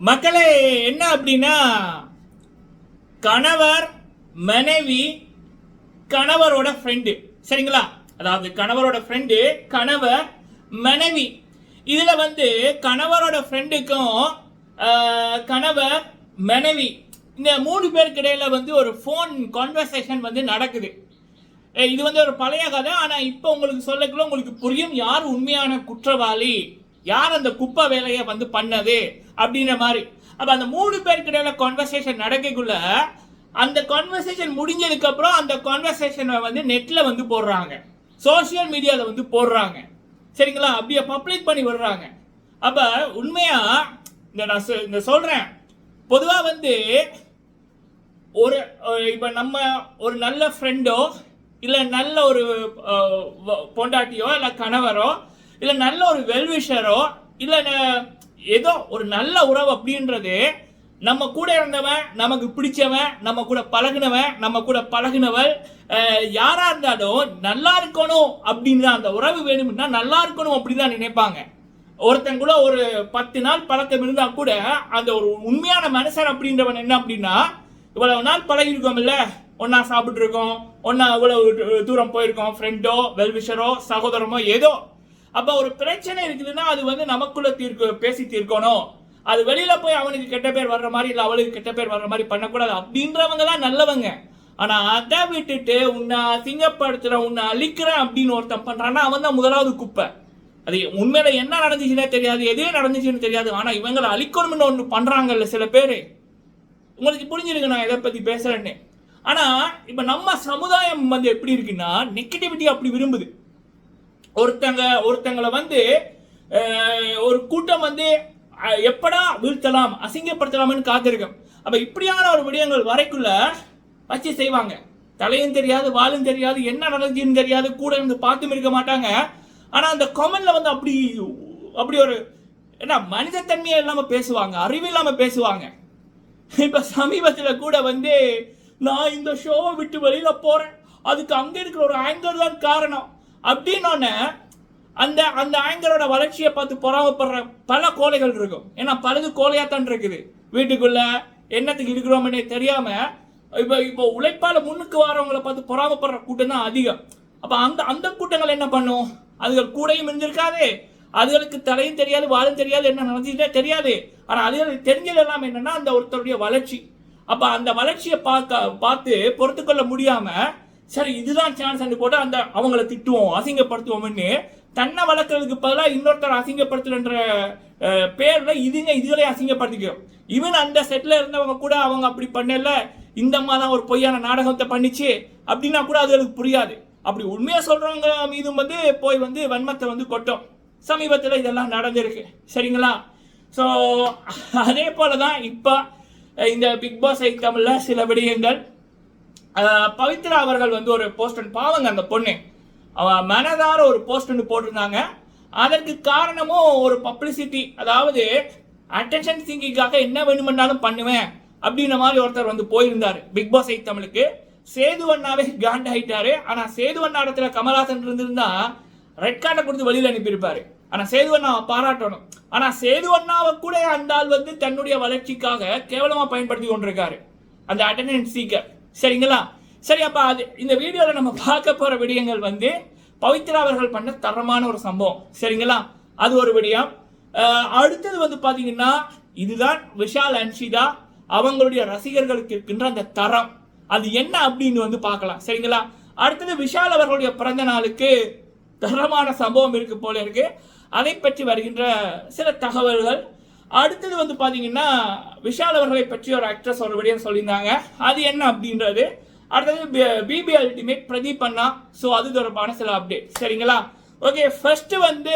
மக்களே என்ன அப்படின்னா கணவர் மனைவி கணவரோட ஃப்ரெண்டு சரிங்களா? அதாவது கணவரோட ஃப்ரெண்டு கணவர் மனைவி. இதில் வந்து கணவரோட ஃப்ரெண்டுக்கும் கணவர் மனைவி. இந்த மூணு பேருக்கு இடையில் வந்து ஒரு ஃபோன் கான்வர்சேஷன் வந்து நடக்குது. இது வந்து ஒரு பழைய கதை. ஆனால் இப்போ உங்களுக்கு சொல்லக்குள்ள உங்களுக்கு புரியும் யார் உண்மையான குற்றவாளி? யார் அந்த குப்பை வேலையை வந்து பண்ணது? அப்படின்ற மாதிரி. அப்ப அந்த மூணு பேருக்கிடையில கான்வர்சேஷன் நடக்கக்குள்ள அந்த கான்வர்சேஷன் முடிஞ்சதுக்கு அப்புறம் அந்த கான்வர்சேஷனை வந்து நெட்ல வந்து போடுறாங்க. சோஷியல் மீடியால வந்து போடுறாங்க. சரிங்களா? அப்படியே பப்ளிக் பண்ணி விடுறாங்க. அப்ப உண்மையா இந்த நான் சொ- இந்த சொல்றேன். பொதுவா வந்து ஒரு இப்போ இப்ப நம்ம ஒரு நல்ல ஃப்ரெண்டோ இல்ல நல்ல ஒரு பொண்டாட்டியோ இல்ல கணவரோ இல்லை நல்ல ஒரு வெல்விஷரோ இல்லை ஏதோ ஒரு நல்ல உறவு அப்படின்றது நம்ம கூட இருந்தவன் நமக்கு பிடிச்சவன் நம்ம கூட பழகுனவன் நம்ம கூட பழகுனவள் யாராக இருந்தாலும் நல்லா இருக்கணும் அப்படின்னு தான் அந்த உறவு வேணும்னா நல்லா இருக்கணும் அப்படின்னு தான் நினைப்பாங்க. ஒருத்தன் கூட ஒரு பத்து நாள் பழக்கம் இருந்தால் கூட அந்த ஒரு உண்மையான மனுஷன் அப்படின்றவன் என்ன அப்படின்னா இவ்வளவு நாள் பழகிருக்கோம் இல்ல ஒன்னா சாப்பிட்ருக்கோம் ஒன்னா இவ்வளவு தூரம் போயிருக்கோம் ஃப்ரெண்டோ வெல்விஷரோ சகோதரமோ ஏதோ அப்ப ஒரு பிரச்சனை இருக்குதுன்னா அது வந்து நமக்குள்ள தீர்க்க பேசி தீர்க்கணும். அது வெளியில போய் அவனுக்கு கெட்ட பேர் வர்ற மாதிரி இல்ல அவளுக்கு கெட்ட பேர் வர்ற மாதிரி பண்ணக்கூடாது. அப்படின்றவங்க தான் நல்லவங்க. ஆனா அதை விட்டுட்டு உன்னை அசிங்கப்படுத்துற உன்னை அழிக்கிறேன் அப்படின்னு ஒருத்தன் பண்றான்னா அவன் தான் முதலாவது குப்பை. அது உண்மையில என்ன நடந்துச்சுன்னே தெரியாது எது நடந்துச்சுன்னு தெரியாது. ஆனா இவங்களை அழிக்கணும்னு ஒன்று பண்றாங்கல்ல சில பேர். உங்களுக்கு புரிஞ்சிருக்கு நான் எதை பத்தி பேசுறேன்னு. ஆனா இப்ப நம்ம சமுதாயம் வந்து எப்படி இருக்குன்னா நெகட்டிவிட்டி அப்படி விரும்புது. ஒருத்தங்க ஒருத்தங்களை வந்து ஒரு கூட்டம் வந்து எப்படா வீழ்த்தலாம் அசிங்கப்படுத்தலாம்னு காத்திருக்கும். அப்ப இப்படியான ஒரு விடயங்கள் வரைக்குள்ள வச்சு செய்வாங்க. தலையும் தெரியாது வாலும் தெரியாது என்ன நடந்துச்சுன்னு தெரியாது கூட இருந்து பார்த்தும் இருக்க மாட்டாங்க. ஆனா அந்த கமெண்ட்ல வந்து அப்படி அப்படி ஒரு என்ன மனிதத்தன்மையே இல்லாம பேசுவாங்க அறிவு இல்லாம பேசுவாங்க. இப்ப சமீபத்துல கூட வந்து நான் இந்த ஷோவை விட்டு வெளியில போறேன். அதுக்கு அங்க இருக்கிற ஒரு ஆங்கர் தான் காரணம். அப்படின்னோடனே அந்த அந்த ஆங்கரோட வளர்ச்சியை பார்த்து பொறாமப்படுற பல கோலைகள் இருக்கும். ஏன்னா பலது தான் இருக்குது. வீட்டுக்குள்ள என்னத்துக்கு இருக்கிறோம்னே தெரியாம இப்போ இப்போ உழைப்பால முன்னுக்கு வரவங்களை பார்த்து பொறாமப்படுற கூட்டம் தான் அதிகம். அப்போ அந்த அந்த கூட்டங்கள் என்ன பண்ணும்? அதுகள் கூடையும் இருந்திருக்காது. அதுகளுக்கு தலையும் தெரியாது வாழும் தெரியாது என்ன நடந்துச்சுட்டே தெரியாது. ஆனால் அதுகளுக்கு தெரிஞ்சது எல்லாம் என்னன்னா அந்த ஒருத்தருடைய வளர்ச்சி. அப்போ அந்த வளர்ச்சியை பார்க்க பார்த்து பொறுத்துக்கொள்ள முடியாமல் சரி இதுதான் சான்ஸ் போட்டு அந்த அவங்கள திட்டுவோம் அசிங்கப்படுத்துவோம்னு தன்னை வளர்க்கறதுக்கு பதிலாக இன்னொருத்தர் அசிங்கப்படுத்துறன்ற பேரில் இதுங்க இதுகளை அசிங்கப்படுத்திக்கும் ஈவன் அந்த செட்டில் இருந்தவங்க கூட அவங்க அப்படி பண்ணல இந்த தான் ஒரு பொய்யான நாடகத்தை பண்ணிச்சு அப்படின்னா கூட அதுகளுக்கு புரியாது. அப்படி உண்மையாக சொல்கிறவங்க மீதும் வந்து போய் வந்து வன்மத்தை வந்து கொட்டும். சமீபத்தில் இதெல்லாம் நடந்திருக்கு. சரிங்களா? ஸோ அதே போல தான் இப்போ இந்த பிக் பாஸ் தமிழில் சில விடயங்கள் பவித்ரா அவர்கள் வந்து ஒரு போஸ்டன் பாவங்க அந்த பொண்ணு. அவ மனதார ஒரு போஸ்ட் ஒன்று போட்டிருந்தாங்க. அதற்கு காரணமும் ஒரு பப்ளிசிட்டி அதாவது அட்டென்ஷன் சிங்கிங்காக என்ன வேணுமென்றாலும் பண்ணுவேன் அப்படின்ற மாதிரி ஒருத்தர் வந்து போயிருந்தார் பிக் பாஸ் ஐ தமிழுக்கு. சேதுவண்ணாவே காண்ட் ஆயிட்டாரு. ஆனா சேதுவண்ணா இடத்துல கமலாசன் இருந்திருந்தா ரெட் கார்டை கொடுத்து வெளியில் அனுப்பியிருப்பாரு. ஆனா சேதுவண்ணாவை பாராட்டணும். ஆனா சேதுவண்ணாவை கூட அந்த ஆள் வந்து தன்னுடைய வளர்ச்சிக்காக கேவலமா பயன்படுத்தி கொண்டிருக்காரு. அந்த அட்டெண்டன்ஸ் சீக்கர் சரிங்களா? சரி அப்போ அது இந்த வீடியோவில் நம்ம பார்க்க போகிற விடயங்கள் வந்து பவித்ரா அவர்கள் பண்ண தரமான ஒரு சம்பவம். சரிங்களா? அது ஒரு விடயம். அடுத்தது வந்து பார்த்தீங்கன்னா இதுதான் விஷால் அன்ஷிதா அவங்களுடைய ரசிகர்களுக்கு இருக்கின்ற அந்த தரம். அது என்ன அப்படின்னு வந்து பார்க்கலாம். சரிங்களா? அடுத்தது விஷால் அவர்களுடைய பிறந்த நாளுக்கு தரமான சம்பவம் இருக்கு போல இருக்கு. அதை பற்றி வருகின்ற சில தகவல்கள் அடுத்தது வந்து பார்த்தீங்கன்னா விஷால் அவர்களை பற்றி ஒரு ஆக்ட்ரஸ் ஒரு விடயம் சொல்லியிருந்தாங்க. அது என்ன அப்படின்றது? அடுத்தது பிபி அல்டிமேட் பிரதீப் அண்ணா. ஸோ அது தொடர்பான சில அப்டேட் சரிங்களா? ஓகே ஃபர்ஸ்ட் வந்து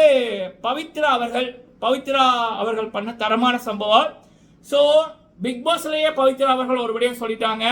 பவித்ரா அவர்கள். பவித்ரா அவர்கள் பண்ண தரமான சம்பவம். ஸோ பிக் பாஸ்லயே பவித்ரா அவர்கள் ஒரு விடயம் சொல்லிட்டாங்க.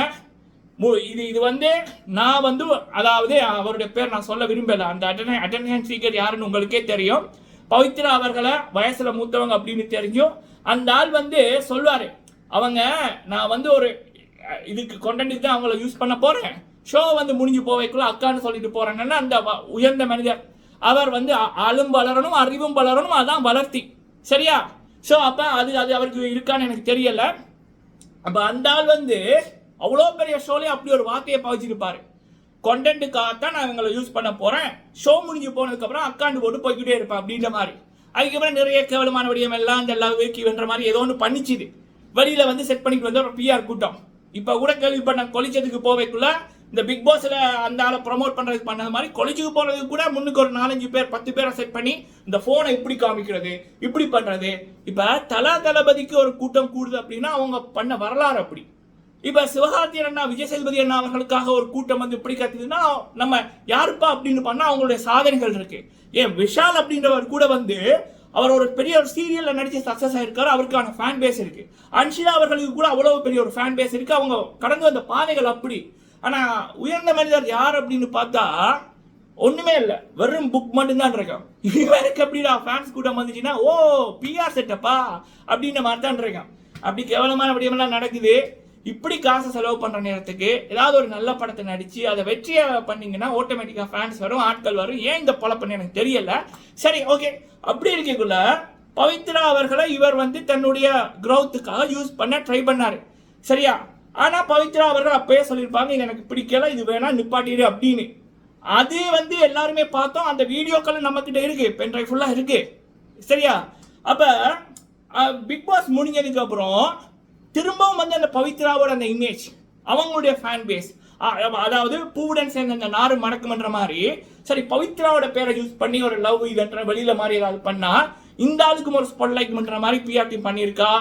இது இது வந்து நான் வந்து அதாவது அவருடைய பேர் நான் சொல்ல விரும்பல. அந்த அட்டன் அட்டென்ஷன் சீக்கர் யாருன்னு உங்களுக்கே தெரியும். பவித்ரா அவர்களை வயசில் மூத்தவங்க அப்படின்னு தெரிஞ்சும் அந்த ஆள் வந்து சொல்லுவாரு அவங்க நான் வந்து ஒரு இதுக்கு கொண்டன்ட் தான் அவங்கள யூஸ் பண்ண போறேன். ஷோ வந்து முடிஞ்சு போவைக்குள்ள அக்கான்னு சொல்லிட்டு போறாங்கன்னா அந்த வ- உயர்ந்த மனிதர். அவர் வந்து அழும் ஆளும் வளரணும் அறிவும் வளரணும் அதான் வளர்த்தி. சரியா? ஸோ அப்போ அது அது அவருக்கு இருக்கான்னு எனக்கு தெரியல. அப்போ அந்த ஆள் வந்து அவ்வளோ பெரிய ஷோலையும் அப்படி ஒரு வார்த்தையை பகிச்சிருப்பாரு கொண்டென்ட்டுக்காகத்தான் நான் இவங்களை யூஸ் பண்ண போகிறேன் ஷோ முடிஞ்சு போனதுக்கப்புறம் அக்காண்டு போட்டு போய்கிட்டே இருப்பேன் அப்படின்ற மாதிரி. அதுக்கப்புறம் நிறைய கேவலமான விடயம் எல்லாம் இந்த லவ் கிவன்ற மாதிரி ஏதோ ஒன்று பண்ணிச்சுது. வெளியில் வந்து செட் பண்ணிட்டு வந்து ஒரு பிஆர் கூட்டம். இப்போ கூட கேள்விப்பட்ட கொலிச்சதுக்கு போவைக்குள்ள இந்த பிக் பாஸில் அந்த ஆளை ப்ரமோட் பண்ணுறதுக்கு பண்ணது மாதிரி கொலிச்சுக்கு போகிறதுக்கு கூட முன்னுக்கு ஒரு நாலஞ்சு பேர் பத்து பேரை செட் பண்ணி இந்த ஃபோனை இப்படி காமிக்கிறது இப்படி பண்ணுறது இப்போ தலா தளபதிக்கு ஒரு கூட்டம் கூடுது அப்படின்னா அவங்க பண்ண வரலாறு அப்படி. இப்ப சிவகார்த்தியன் அண்ணா விஜய் சேதுபதி அண்ணா அவர்களுக்காக ஒரு கூட்டம் வந்து இப்படி கத்துதுன்னா நம்ம யாருப்பா அப்படின்னு பண்ணா அவங்களுடைய சாதனைகள் இருக்கு. ஏன் விஷால் அப்படின்றவர் கூட வந்து அவர் ஒரு பெரிய ஒரு சீரியல்ல நடிச்சு சக்சஸ் ஆயிருக்காரு அவருக்கான ஃபேன் பேஸ் இருக்கு. அன்ஷிலா அவர்களுக்கு கூட அவ்வளவு பெரிய ஒரு ஃபேன் பேஸ் இருக்கு. அவங்க கடந்து வந்த பாதைகள் அப்படி. ஆனா உயர்ந்த மனிதர் யார் அப்படின்னு பார்த்தா ஒண்ணுமே இல்ல. வெறும் புக் மட்டும்தான் இருக்கான். இவருக்கு அப்படின்னா ஃபேன்ஸ் கூட்டம் வந்துச்சுன்னா ஓ பிஆர் செட்டப்பா அப்படின்ற மாதிரி தான் இருக்கான். அப்படி கேவலமான விடயமெல்லாம் நடக்குது. இப்படி காசை செலவு பண்ணுற நேரத்துக்கு ஏதாவது ஒரு நல்ல படத்தை நடித்து அதை வெற்றியை பண்ணிங்கன்னா ஆட்டோமேட்டிக்காக ஃபேன்ஸ் வரும் ஆட்கள் வரும். ஏன் இந்த பொழப்புன்னு எனக்கு தெரியல. சரி ஓகே அப்படி இருக்கக்குள்ள பவித்ரா அவர்களை இவர் வந்து தன்னுடைய க்ரௌத்துக்காக யூஸ் பண்ண ட்ரை பண்ணார். சரியா? ஆனால் பவித்ரா அவர்கள் அப்பயே சொல்லியிருப்பாங்க இது எனக்கு பிடிக்கல இது வேணால் நிப்பாட்டிடு அப்படின்னு. அது வந்து எல்லாருமே பார்த்தோம். அந்த வீடியோக்கள் நம்மக்கிட்ட இருக்குது பென்ட்ரைவ் பென் ட்ரைவ் சரியா? அப்போ பிக் பாஸ் முடிஞ்சதுக்கப்புறம் திரும்பவும் வந்து அந்த பவித்ராவோட அந்த இமேஜ் அவங்களுடைய ஃபேன் பேஸ் அதாவது பூவுடன் சேர்ந்த அந்த நாறு மணக்குமன்ற மாதிரி சரி பவித்ராவோட பேரை யூஸ் பண்ணி ஒரு லவ் இதன்ற வெளியில மாதிரி ஏதாவது பண்ணா இந்த ஆளுக்கும் ஒரு ஸ்பாட் லைக் பண்ற மாதிரி பிஆர்டி பண்ணியிருக்கா?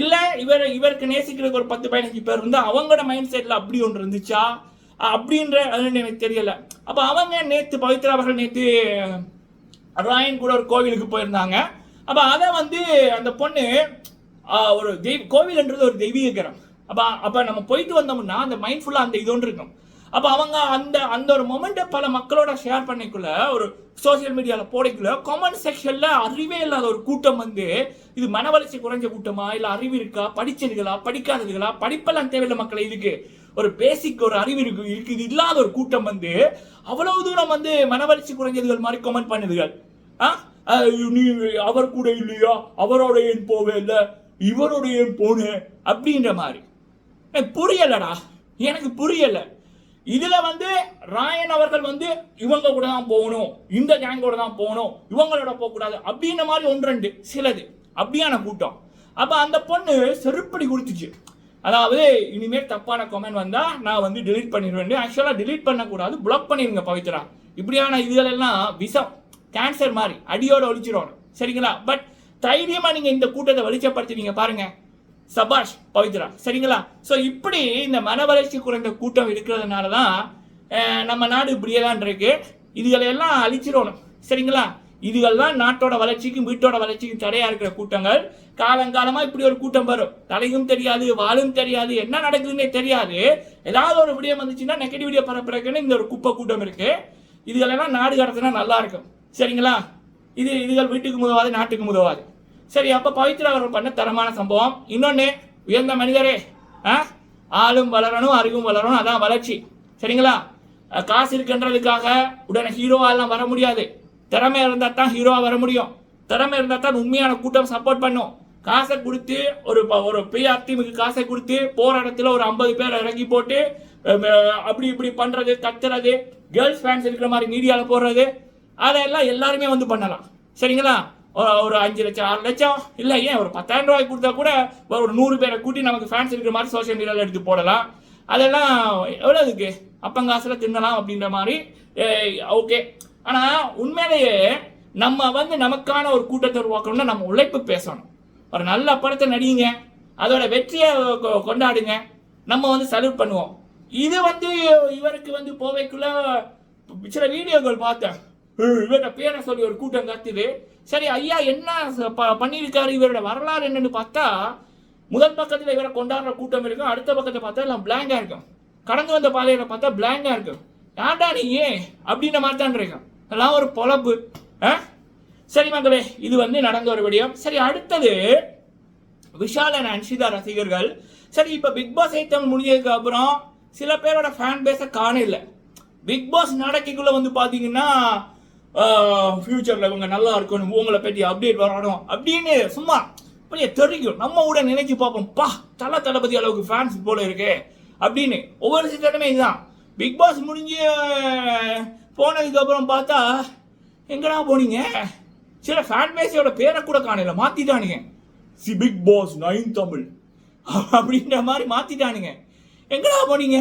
இல்ல இவர் இவருக்கு நேசிக்கிறதுக்கு ஒரு பத்து பதினஞ்சு பேர் இருந்தா அவங்களோட மைண்ட் செட்ல அப்படி ஒன்று இருந்துச்சா? அப்படின்ற அது எனக்கு தெரியல. அப்ப அவங்க நேத்து பவித்ரா அவர்கள் நேத்து ராயன் கூட ஒரு கோவிலுக்கு போயிருந்தாங்க. அப்ப அதை வந்து அந்த பொண்ணு ஒரு தெய்வ கோவில்ன்றது ஒரு தெய்வீகரம். அப்போ அப்போ நம்ம போயிட்டு வந்தோம்னா அந்த மைண்ட்ஃபுல்லாக அந்த இதோன்னு இருக்கும். அப்போ அவங்க அந்த அந்த ஒரு மொமெண்ட்டை பல மக்களோட ஷேர் பண்ணிக்குள்ள ஒரு சோஷியல் மீடியாவில் போடைக்குள்ள கமெண்ட் செக்ஷனில் அறிவே இல்லாத ஒரு கூட்டம் வந்து இது மன வளர்ச்சி குறைஞ்ச கூட்டமா இல்லை அறிவு இருக்கா படிச்சதுகளா படிக்காததுகளா படிப்பெல்லாம் தேவையில்லை மக்களை இதுக்கு. ஒரு பேசிக் ஒரு அறிவு இருக்கு இருக்கு இது இல்லாத ஒரு கூட்டம் வந்து அவ்வளவு தூரம் வந்து மன வளர்ச்சி குறைஞ்சதுகள் மாதிரி கமெண்ட் பண்ணுதுகள். ஆ? நீ அவர் கூட இல்லையா? அவரோட ஏன் போவே இல்லை இவருடைய பொண்ணு அப்படின்ற மாதிரி. புரியலடா. எனக்கு புரியலை. இதில் வந்து ராயன் அவர்கள் வந்து இவங்க கூட தான் போகணும் இந்த கேங்கோட தான் போகணும் இவங்களோட போகக்கூடாது அப்படின்ற மாதிரி ஒன்று ரெண்டு சிலது. அப்படியான கூட்டம். அப்போ அந்த பொண்ணு செருப்படி கொடுத்துச்சு. அதாவது இனிமேல் தப்பான கமெண்ட் வந்தால் நான் வந்து டிலீட் பண்ணிடுவேன். ஆக்சுவலாக டிலீட் பண்ணக்கூடாது பிளாக் பண்ணிடுங்க பவித்ரா. இப்படியான இதுகளெல்லாம் விஷம் கேன்சர் மாதிரி அடியோட ஒழிச்சிடணும் சரிங்களா? பட் தைரியமா நீங்க இந்த கூட்டத்தை வெளிச்சப்படுத்தினீங்க பாருங்க. சபாஷ் பவித்ரா. சரிங்களா? ஸோ இப்படி இந்த மன வளர்ச்சி குறைந்த கூட்டம் இருக்கிறதுனால தான் நம்ம நாடு இப்படியே தான் இருக்கு. இதுகளெல்லாம் அழிச்சிடணும். சரிங்களா? இதுகள்லாம் நாட்டோட வளர்ச்சிக்கும் வீட்டோட வளர்ச்சிக்கும் தடையா இருக்கிற கூட்டங்கள். காலங்காலமா இப்படி ஒரு கூட்டம் வரும். தலையும் தெரியாது வாழும் தெரியாது என்ன நடக்குதுன்னே தெரியாது. ஏதாவது ஒரு விடியம் வந்துச்சுன்னா நெகட்டிவ் வீடியோ பரப்புறதுக்குன்னு இந்த ஒரு குப்பை கூட்டம் இருக்கு. இதுகளெல்லாம் நாடு கடத்தினா நல்லா இருக்கும். சரிங்களா? இது இதுகள் வீட்டுக்கு உதவாது நாட்டுக்கு உதவாது சரி அப்போ பவித்ரா அவர்கள் பண்ண தரமான சம்பவம். இன்னொன்று உயர்ந்த மனிதரே ஆ? ஆளும் வளரணும் அறிவும் வளரணும் அதான் வளர்ச்சி. சரிங்களா? காசு இருக்கின்றதுக்காக உடனே ஹீரோவாலாம் வர முடியாது. திறமை இருந்தால் தான் ஹீரோவாக வர முடியும். திறமை இருந்தால் தான் உண்மையான கூட்டம் சப்போர்ட் பண்ணும். காசை கொடுத்து ஒரு ப- ஒரு பிஆர் டீமுக்கு காசை கொடுத்து போகிற இடத்துல ஒரு ஐம்பது பேர் இறங்கி போட்டு அப்படி இப்படி பண்ணுறது கத்துறது கேர்ள்ஸ் ஃபேன்ஸ் இருக்கிற மாதிரி மீடியாவில் போடுறது அதெல்லாம் எல்லாருமே வந்து பண்ணலாம். சரிங்களா? ஒரு- அஞ்சு லட்சம் ஆறு லட்சம் இல்லை ஏன் ஒரு பத்தாயிரம் ரூபாய் கொடுத்தா கூட ஒரு நூறு பேரை கூட்டி நமக்கு ஃபேன்ஸ் இருக்கிற மாதிரி சோஷியல் மீடியாவில் எடுத்து போடலாம். அதெல்லாம் எவ்வளோ இருக்கு? அப்பங்காசில் தின்னலாம் அப்படின்ற மாதிரி. ஓகே ஆனால் உண்மையிலேயே நம்ம வந்து நமக்கான ஒரு கூட்டத்தை உருவாக்கணும்னா நம்ம உழைப்பு பேசணும். ஒரு நல்ல படத்தை நடிங்க. அதோட வெற்றியை கொ- கொண்டாடுங்க. நம்ம வந்து சல்யூட் பண்ணுவோம். இது வந்து இவருக்கு வந்து போவைக்குள்ள சில வீடியோக்கள் பார்த்தேன். ஏய், இவரோட பேரை சொல்லி ஒரு கூட்டம் கத்துது சரி ஐயா என்ன ப- பண்ணியிருக்காரு? இவரோட வரலாறு என்னன்னு பார்த்தா முதல் பக்கத்தில் இவரை கொண்டாடுற கூட்டம் இருக்கும். அடுத்த பக்கத்தை பார்த்தா எல்லாம் பிளாங்காக இருக்கும். கடந்து வந்த பாதையில பார்த்தா பிளாங்காக இருக்கும். ஏன்டா நீ ஏன்? அப்படின்ற மாதிரி எல்லாம் ஒரு பொழப்பு. ஆ? சரி மக்களே இது வந்து நடந்த ஒரு விடயம். சரி அடுத்தது விஷால் அன்ஷிதா ரசிகர்கள். சரி இப்போ பிக் பாஸ் ஐட்டம் முடிஞ்சதுக்கு அப்புறம் சில பேரோட ஃபேன் பேஸை காண இல்லை. பிக் பாஸ் நடக்கைக்குள்ள வந்து பார்த்தீங்கன்னா ஃபியூச்சரில் இவங்க நல்லா இருக்கணும் உங்களை பற்றி அப்டேட் வரணும் அப்படின்னு சும்மா அப்படியே தெரியும். நம்ம கூட நினைச்சு பார்ப்போம். பா தல தளபதி அளவுக்கு ஃபேன்ஸ் போல இருக்கு அப்படின்னு. ஒவ்வொரு சீசனுமே இதுதான். பிக் பாஸ் முடிஞ்சு அஹ், போனதுக்கு அப்புறம் பார்த்தா எங்கடா போனீங்க? சில ஃபேன் பேஸோட பேரை கூட காணல மாத்திட்டானுங்க. சி பிக் பாஸ் நைன் தமிழ் அப்படின்ற மாதிரி மாத்திட்டானுங்க. எங்கடா போனீங்க?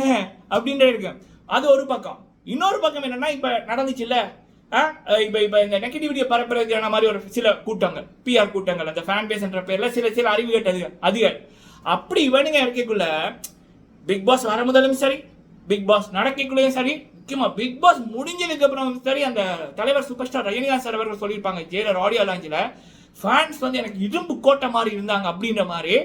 அப்படின்ற இருக்கு. அது ஒரு பக்கம். இன்னொரு பக்கம் என்னன்னா இப்ப நடந்துச்சுல்ல இப்ப இப்ப இந்த நெகட்டிவிட்டியை பரப்புறதுக்கான மாதிரி ஒரு சில கூட்டங்கள் பிஆர் கூட்டங்கள் அந்த ஃபேன் பேஸ்ன்ற பேரில் சில சில அறிவு கேட்டது அதுகள். அப்படி இவனுங்க இருக்கக்குள்ள பிக் பாஸ் வர முதலும் சரி பிக் பாஸ் நடக்கக்குள்ளேயும் சரி முக்கியமாக பிக் பாஸ் முடிஞ்சதுக்கு அப்புறம் சரி அந்த தலைவர் சூப்பர் ஸ்டார் ரஜினிகாந்த் சார் அவர்கள் சொல்லியிருப்பாங்க ஜெயிலர் ஆடியோ லாஞ்சில் ஃபேன்ஸ் வந்து எனக்கு இரும்பு கோட்டை மாதிரி இருந்தாங்க அப்படின்ற மாதிரி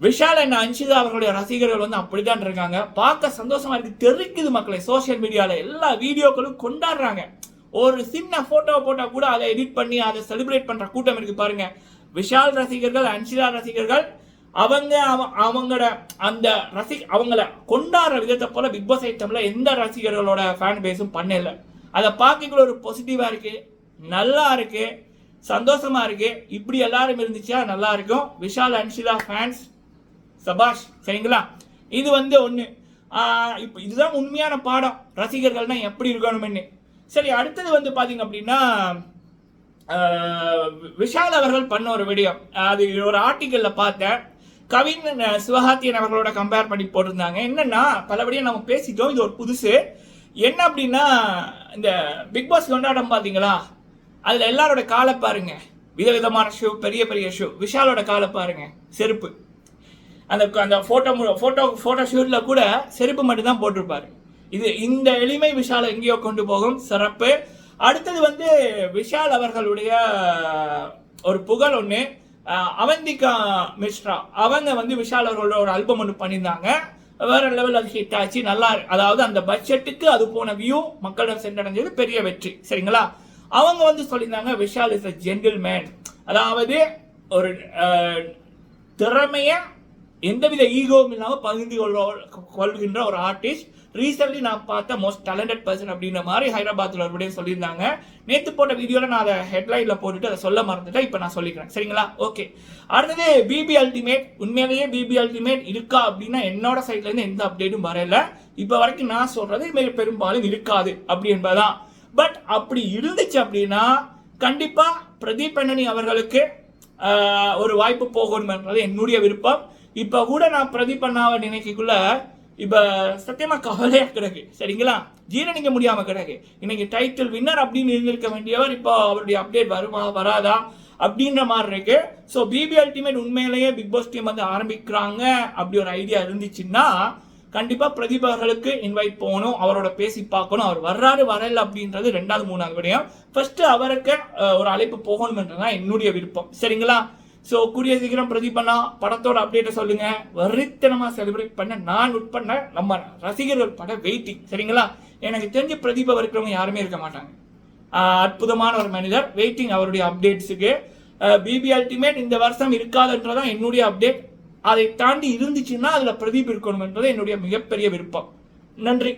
விஷால் அண்ட் அன்ஷிதா அவர்களுடைய ரசிகர்கள் வந்து அப்படிதான் இருக்காங்க. பார்க்க சந்தோஷமா இருக்கு தெரிக்குது மக்களை சோஷியல் மீடியாவில் எல்லா வீடியோக்களும் கொண்டாடுறாங்க. ஒரு சின்ன ஃபோட்டோ போட்டால் கூட அதை எடிட் பண்ணி அதை செலிப்ரேட் பண்ணுற கூட்டம் இருக்குது பாருங்கள் விஷால் ரசிகர்கள் அன்ஷிலா ரசிகர்கள் அவங்க அவ- அவங்களோட அந்த ரசி அவங்கள கொண்டாடுற விதத்தை போல பிக் பாஸ் ஐட்டம்ல எந்த ரசிகர்களோட ஃபேன் பேஸும் பண்ணல அதை பார்க்கக்குள்ள ஒரு பாசிட்டிவாக இருக்கு நல்லா இருக்கு சந்தோஷமா இருக்கு. இப்படி எல்லாரும் இருந்துச்சா நல்லா இருக்கும். விஷால் அன்ஷிலா ஃபேன்ஸ் சபாஷ் சரிங்களா? இது வந்து ஒன்று இப்போ இதுதான் உண்மையான பாடம். ரசிகர்கள்னா எப்படி இருக்கணும்னு. சரி அடுத்தது வந்து பார்த்தீங்க அப்படின்னா விஷால் அவர்கள் பண்ண ஒரு வீடியோ அது ஒரு ஆர்டிக்கலில் பார்த்தேன். கவின் சிவகார்த்தியன் அவர்களோட கம்பேர் பண்ணி போட்டிருந்தாங்க. என்னன்னா பலபடியாக நம்ம பேசிட்டோம். இது ஒரு புதுசு. என்ன அப்படின்னா இந்த பிக் பாஸ் கொண்டாடம் பார்த்தீங்களா அதில் எல்லாரோட காலை பாருங்க. விதவிதமான ஷூ பெரிய பெரிய ஷூ விஷாலோட காலை பாருங்க. செருப்பு. அந்த அந்த ஃபோட்டோ ஃபோட்டோ ஃபோட்டோ ஷூட்டில் கூட செருப்பு மட்டும்தான் போட்டிருப்பாரு. இது இந்த எளிமை விஷாலை எங்கேயோ கொண்டு போகும். சிறப்பு. அடுத்தது வந்து விஷால் அவர்களுடைய ஒரு புகழ் ஒன்று அவந்திகா மிஸ்ரா. அவங்க வந்து விஷால் அவர்களோட ஒரு ஆல்பம் ஒன்று பண்ணியிருந்தாங்க. வேற லெவல் அது ஹிட் ஆச்சு. நல்லா அதாவது அந்த பட்ஜெட்டுக்கு அது போன வியூ மக்களிடம் சென்றடைஞ்சது பெரிய வெற்றி. சரிங்களா? அவங்க வந்து சொல்லியிருந்தாங்க விஷால் இஸ் அ ஜென்டில்மேன் அதாவது ஒரு திறமையை திறமைய எந்தவித ஈகோவும் இல்லாமல் பகிர்ந்து கொள்ள கொள்கின்ற ஒரு ஆர்டிஸ்ட் ரீசெண்ட்லி நான் பார்த்த மோஸ்ட் டேலண்டட் பர்சன் அப்படின்ற மாதிரி ஹைதராபாத்தில் ஒரு சொல்லியிருந்தாங்க. நேற்று போட்ட வீடியோவில் நான் அதை ஹெட்லைனில் போட்டுட்டு அதை சொல்ல மறந்துட்டேன். இப்போ நான் சொல்லிக்கிறேன். சரிங்களா? ஓகே அடுத்தது பிபி அல்டிமேட் உண்மையிலேயே பிபி அல்டிமேட் இருக்கா அப்படின்னா என்னோட சைட்லேருந்து எந்த அப்டேட்டும் வரல. இப்போ வரைக்கும் நான் சொல்கிறது மிக பெரும்பாலும் இருக்காது அப்படி என்பதுதான். பட் அப்படி இருந்துச்சு அப்படின்னா கண்டிப்பாக பிரதீப் அண்ணனி அவர்களுக்கு ஒரு வாய்ப்பு போகணும்ன்றது என்னுடைய விருப்பம். இப்போ கூட நான் பிரதீப் அண்ணாவை நினைக்கக்குள்ள இப்போ சத்தியமாக கவலையா கிடக்கு. சரிங்களா? ஜீரணிக்க முடியாமல் கிடக்கு. இன்னைக்கு டைட்டில் வின்னர் அப்படின்னு இருந்திருக்க வேண்டியவர் இப்போ அவருடைய அப்டேட் வருமா வராதா? அப்படின்ற மாதிரி இருக்கு. ஸோ பிபி அல்டிமேட் உண்மையிலேயே பிக் பாஸ் டீம் வந்து ஆரம்பிக்கிறாங்க. அப்படி ஒரு ஐடியா இருந்துச்சுன்னா கண்டிப்பாக பிரதிபர்களுக்கு இன்வைட் போகணும். அவரோட பேசி பார்க்கணும். அவர் வர்றாரு வரல அப்படின்றது ரெண்டாவது மூணாவது விடயம். ஃபர்ஸ்ட் அவருக்கு ஒரு அழைப்பு போகணும்ன்றதுதான் என்னுடைய விருப்பம். சரிங்களா? ஸோ கூடிய சீக்கிரம் பிரதீப் படத்தோட அப்டேட்டை சொல்லுங்க. வரித்தனமாக செலிப்ரேட் பண்ண நான் உட்பட நம்ம ரசிகர்கள் பட வெயிட்டிங் சரிங்களா? எனக்கு தெரிஞ்ச பிரதீப் இருக்கிறவங்க யாருமே இருக்க மாட்டாங்க. அற்புதமான ஒரு மனிதர். வெயிட்டிங் அவருடைய அப்டேட்ஸுக்கு பிபி அல்டிமேட் இந்த வருஷம் இருக்காதுன்றதான் என்னுடைய அப்டேட் அதை தாண்டி இருந்துச்சுன்னா அதில் பிரதீப் இருக்கணும்ன்றது என்னுடைய மிகப்பெரிய விருப்பம். நன்றி.